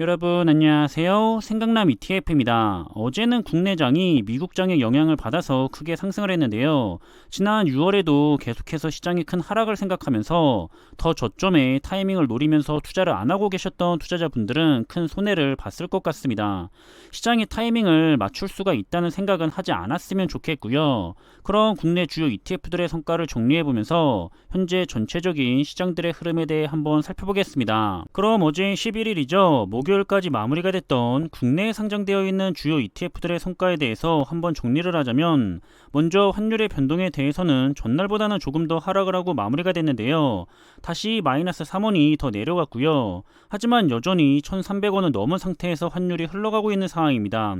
여러분 안녕하세요. 생강남 ETF입니다. 어제는 국내장이 미국장의 영향을 받아서 크게 상승을 했는데요. 지난 6월에도 계속해서 시장이 큰 하락을 생각하면서 더 저점에 타이밍을 노리면서 투자를 안 하고 계셨던 투자자분들은 큰 손해를 봤을 것 같습니다. 시장이 타이밍을 맞출 수가 있다는 생각은 하지 않았으면 좋겠고요. 그런 국내 주요 ETF들의 성과를 정리해 보면서 현재 전체적인 시장들의 흐름에 대해 한번 살펴보겠습니다. 그럼 어제 11일이죠. 목요 일까지 마무리가 됐던 국내에 상장되어 있는 주요 ETF들의 성과에 대해서 한번 정리를 하자면 먼저 환율의 변동에 대해서는 전날보다는 조금 더 하락을 하고 마무리가 됐는데요. 다시 마이너스 3원이 더 내려갔고요. 하지만 여전히 1,300원을 넘은 상태에서 환율이 흘러가고 있는 상황입니다.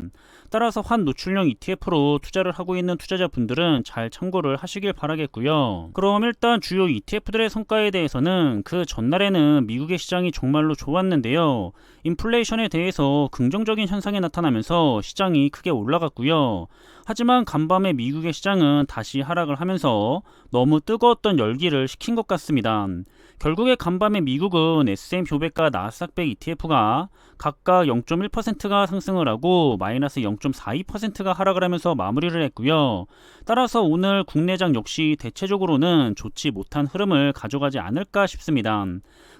따라서 환 노출형 ETF로 투자를 하고 있는 투자자분들은 잘 참고를 하시길 바라겠고요. 그럼 일단 주요 ETF들의 성과에 대해서는 그 전날에는 미국의 시장이 정말로 좋았는데요. 인플레이션에 대해서 긍정적인 현상이 나타나면서 시장이 크게 올라갔고요. 하지만 간밤에 미국의 시장은 다시 하락을 하면서 너무 뜨거웠던 열기를 식힌 것 같습니다. 결국에 간밤에 미국은 S&P 500과 나스닥 100 ETF가 각각 0.1%가 상승을 하고 마이너스 0.42%가 하락을 하면서 마무리를 했고요. 따라서 오늘 국내장 역시 대체적으로는 좋지 못한 흐름을 가져가지 않을까 싶습니다.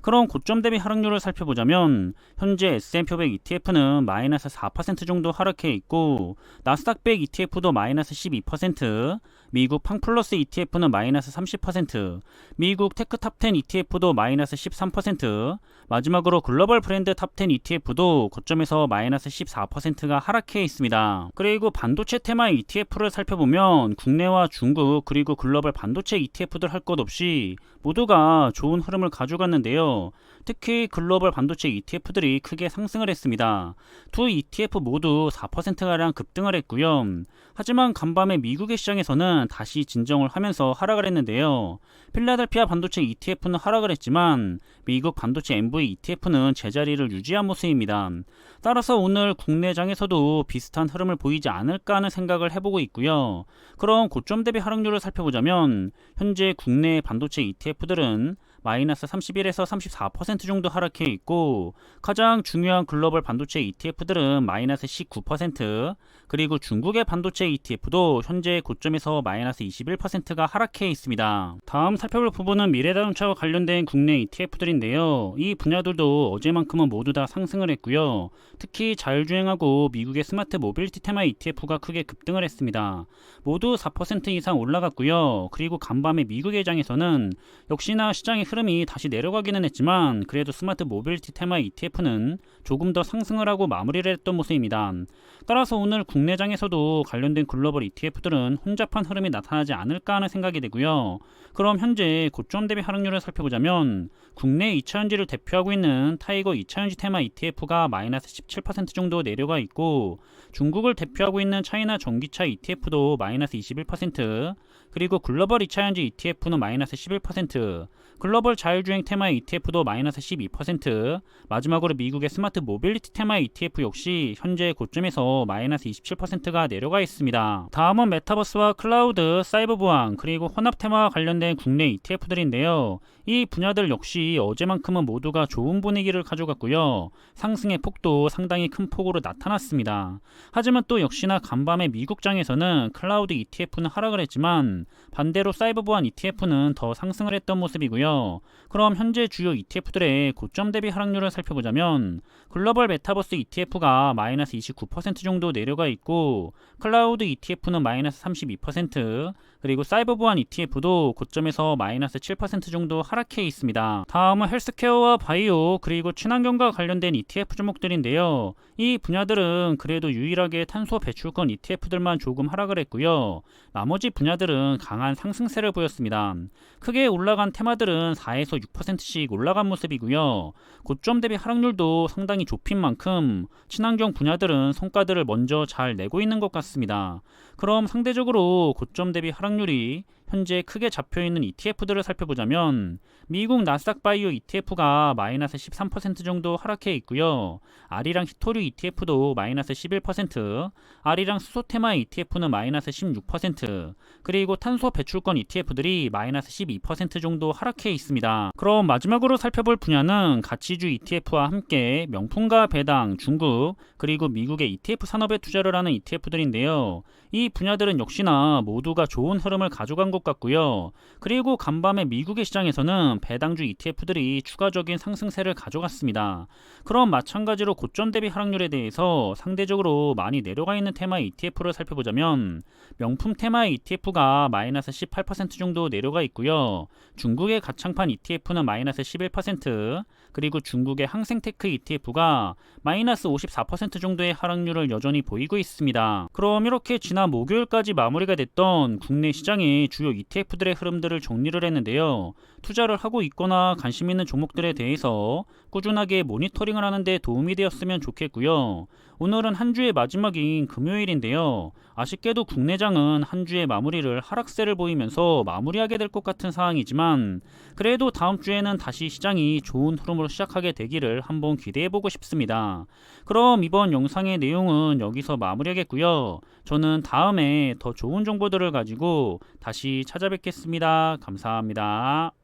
그럼 고점 대비 하락률을 살펴보자면 현재 S&P 500 ETF는 마이너스 4% 정도 하락해 있고 나스닥 100 ETF도 마이너스 12%, 미국 팡플러스 ETF는 마이너스 30%, 미국 테크 탑10 ETF도 마이너스 13%, 마지막으로 글로벌 브랜드 탑10 ETF 도 고점에서 마이너스 14%가 하락해 있습니다. 그리고 반도체 테마 ETF를 살펴보면 국내와 중국 그리고 글로벌 반도체 ETF들 할 것 없이 모두가 좋은 흐름을 가져갔는데요. 특히 글로벌 반도체 ETF들이 크게 상승을 했습니다. 두 ETF 모두 4%가량 급등을 했고요. 하지만 간밤에 미국의 시장에서는 다시 진정을 하면서 하락을 했는데요. 필라델피아 반도체 ETF는 하락을 했지만 미국 반도체 MV ETF는 제자리를 유지한 모습입니다. 따라서 오늘 국내장에서도 비슷한 흐름을 보이지 않을까 하는 생각을 해보고 있고요. 그럼 고점 대비 하락률을 살펴보자면 현재 국내 반도체 ETF들은 마이너스 31에서 34% 정도 하락해 있고 가장 중요한 글로벌 반도체 ETF들은 마이너스 19% 그리고 중국의 반도체 ETF도 현재 고점에서 마이너스 21%가 하락해 있습니다. 다음 살펴볼 부분은 미래자동차와 관련된 국내 ETF들인데요. 이 분야들도 어제만큼은 모두 다 상승을 했고요. 특히 자율주행하고 미국의 스마트 모빌리티 테마 ETF가 크게 급등을 했습니다. 모두 4% 이상 올라갔고요. 그리고 간밤에 미국의 장에서는 역시나 시장의 흐름이 다시 내려가기는 했지만 그래도 스마트 모빌리티 테마 ETF는 조금 더 상승을 하고 마무리를 했던 모습입니다. 따라서 오늘 국내장에서도 관련된 글로벌 ETF들은 혼잡한 흐름이 나타나지 않을까 하는 생각이 되고요. 그럼 현재 고점 대비 하락률을 살펴보자면 국내 2차전지를 대표하고 있는 타이거 2차전지 테마 ETF가 마이너스 17% 정도 내려가 있고 중국을 대표하고 있는 차이나 전기차 ETF도 마이너스 21% 그리고 글로벌 2차전지 ETF는 마이너스 11% 글로벌 자율주행 테마 ETF도 마이너스 12% 마지막으로 미국의 스마트 모빌리티 테마 ETF 역시 현재 고점에서 마이너스 27%가 내려가 있습니다. 다음은 메타버스와 클라우드, 사이버 보안 그리고 혼합 테마와 관련된 국내 ETF들인데요. 이 분야들 역시 어제만큼은 모두가 좋은 분위기를 가져갔고요. 상승의 폭도 상당히 큰 폭으로 나타났습니다. 하지만 또 역시나 간밤에 미국장에서는 클라우드 ETF는 하락을 했지만 반대로 사이버 보안 ETF는 더 상승을 했던 모습이고요. 그럼 현재 주요 ETF들의 고점 대비 하락률을 살펴보자면 글로벌 메타버스 ETF가 마이너스 29% 정도 내려가 있고 클라우드 ETF는 마이너스 32% 그리고 사이버 보안 ETF도 고점에서 마이너스 7% 정도 하락해 있습니다. 다음은 헬스케어와 바이오 그리고 친환경과 관련된 ETF 종목들인데요. 이 분야들은 그래도 유일하게 탄소 배출권 ETF들만 조금 하락을 했고요. 나머지 분야들은 강한 상승세를 보였습니다. 크게 올라간 테마들은 4에서 6%씩 올라간 모습이고요. 고점 대비 하락률도 상당히 좁힌 만큼 친환경 분야들은 성과들을 먼저 잘 내고 있는 것 같습니다. 그럼 상대적으로 고점 대비 하락 률이 현재 크게 잡혀 있는 ETF들을 살펴보자면 미국 나스닥 바이오 ETF가 마이너스 13% 정도 하락해 있고요. 아리랑 히토류 ETF도 마이너스 11%, 아리랑 수소테마 ETF는 마이너스 16%, 그리고 탄소 배출권 ETF들이 마이너스 12% 정도 하락해 있습니다. 그럼 마지막으로 살펴볼 분야는 가치주 ETF와 함께 명품과 배당, 중국, 그리고 미국의 ETF 산업에 투자를 하는 ETF들인데요. 이 분야들은 역시나 모두가 좋은 흐름을 가져간 것 같고요. 그리고 간밤에 미국의 시장에서는 배당주 ETF들이 추가적인 상승세를 가져갔습니다. 그럼 마찬가지로 고점 대비 하락률에 대해서 상대적으로 많이 내려가 있는 테마 ETF를 살펴보자면 명품 테마 ETF가 마이너스 18% 정도 내려가 있고요. 중국의 가창판 ETF는 마이너스 11%, 그리고 중국의 항생테크 ETF가 마이너스 54% 정도의 하락률을 여전히 보이고 있습니다. 그럼 이렇게 지난 목요일까지 마무리가 됐던 국내 시장의 주요 ETF들의 흐름들을 정리를 했는데요. 투자를 하고 있거나 관심 있는 종목들에 대해서 꾸준하게 모니터링을 하는데 도움이 되었으면 좋겠고요. 오늘은 한 주의 마지막인 금요일인데요. 아쉽게도 국내장은 한 주의 마무리를 하락세를 보이면서 마무리하게 될 것 같은 상황이지만 그래도 다음 주에는 다시 시장이 좋은 흐름으로 시작하게 되기를 한번 기대해 보고 싶습니다. 그럼 이번 영상의 내용은 여기서 마무리하겠고요. 저는 다음에 더 좋은 정보들을 가지고 다시 찾아뵙겠습니다. 감사합니다.